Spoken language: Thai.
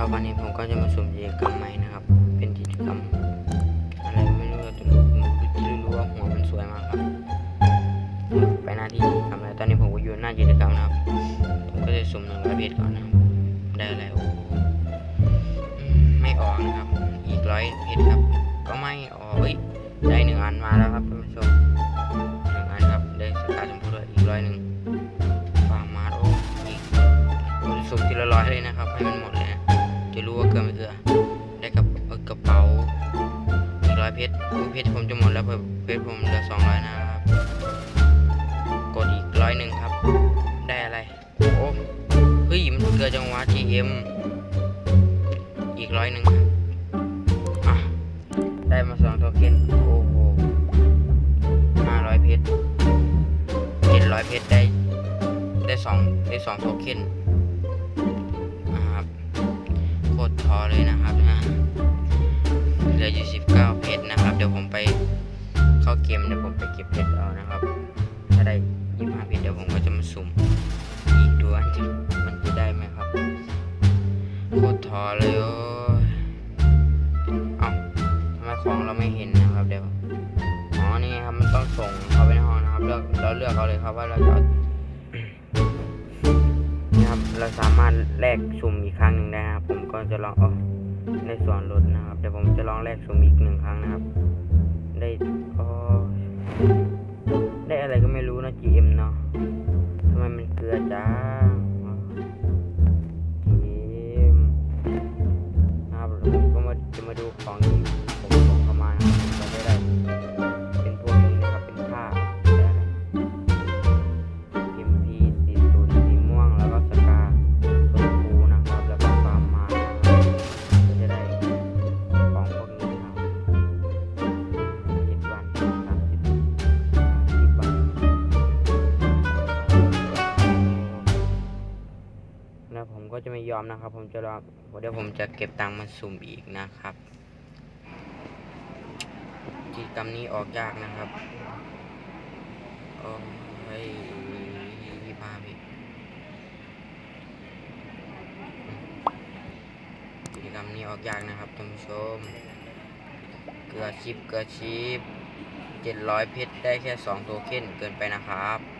ครับวันนี้ผมก็จะมาสุ่มกิจกรรมใหม่นะครับ เป็นกิจกรรมอะไรไม่รู้แต่รู้รู้รู้ว่าหัวมันสวยมากครับไปหน้าที่ทำอะไรตอนนี้ผมก็อยู่หน้ากิจกรรมนะครับ ผมก็จะสุ่มหนึ่งร้อยเพจก่อนนะครับได้อะไรโอ้ไม่ออกนะครับ อีกร้อยเพจครับ ก็ไม่ออกเอ้ยได้หนึ่งอันมาแล้วครับท่านผู้ชมหนึ่งอันครับได้สกาชมพูด้วยอีกร้อยหนึ่งฟาร์มมาโอ้อีกผมสุ่มทีละร้อยเลยนะครับให้มันหมด จะรู้ว่าเกลือไม่เกลือ ได้กับกระเป๋าอีกร้อยเพชรอุ๊ยเพชรผมจะหมดแล้วเพชรเพชรผมเหลือสองร้อยนะครับกดอีกร้อยหนึ่งครับ ได้อะไรโอ้เฮ้ยมันเกลือจังหวะ GM อีกร้อยหนึ่งครับอะได้มาสองโทเค็นโอ้โหห้าร้อยเพชรเจ็ดร้อยเพชรได้ ได้สองได้สองโทเค็น อเลยนะครับนะเหลืออยู่สิบเก้าเพชรนะครับ เดี๋ยวผมไปเข้าเกมเดี๋ยวผมไปเก็บเพชรเอานะครับ ถ้าได้ยี่ห้าเพชรเดี๋ยวผมก็จะมาสุ่มอีกดูว่าจะมันจะได้ไหมครับโคตรท้อเลยโอ้เอ้าทำไมของเราไม่เห็นนะครับเดี๋ยวอ๋อนี่ครับมันต้องส่งเข้าไปในห้องนะครับเลือกเราเลือกเอาเลยครับว่าเราจะเอานะครับเราสามารถแลกสุ่มอีกครั้งหนึ่งได้ครับ ก็จะลองออาในส่วนลดนะครับเดี๋ยวผมจะลองแลกสุ่มอีกหนึ่งครั้งนะครับ ได้อ๋อ ก็จะไม่ยอมนะครับ ผมจะรอเดี๋ยวผมจะเก็บตังค์มาสุ่มอีกนะครับกิจกรรมนี้ออกยากนะครับโอ้ยยี่พาพี่กิจกรรมนี้ออกยากนะครับท่านผู้ชม เกลือชิปเกลือชิปเจ็ดร้อยเพชรได้แค่สองโทเค็นเกินไปนะครับ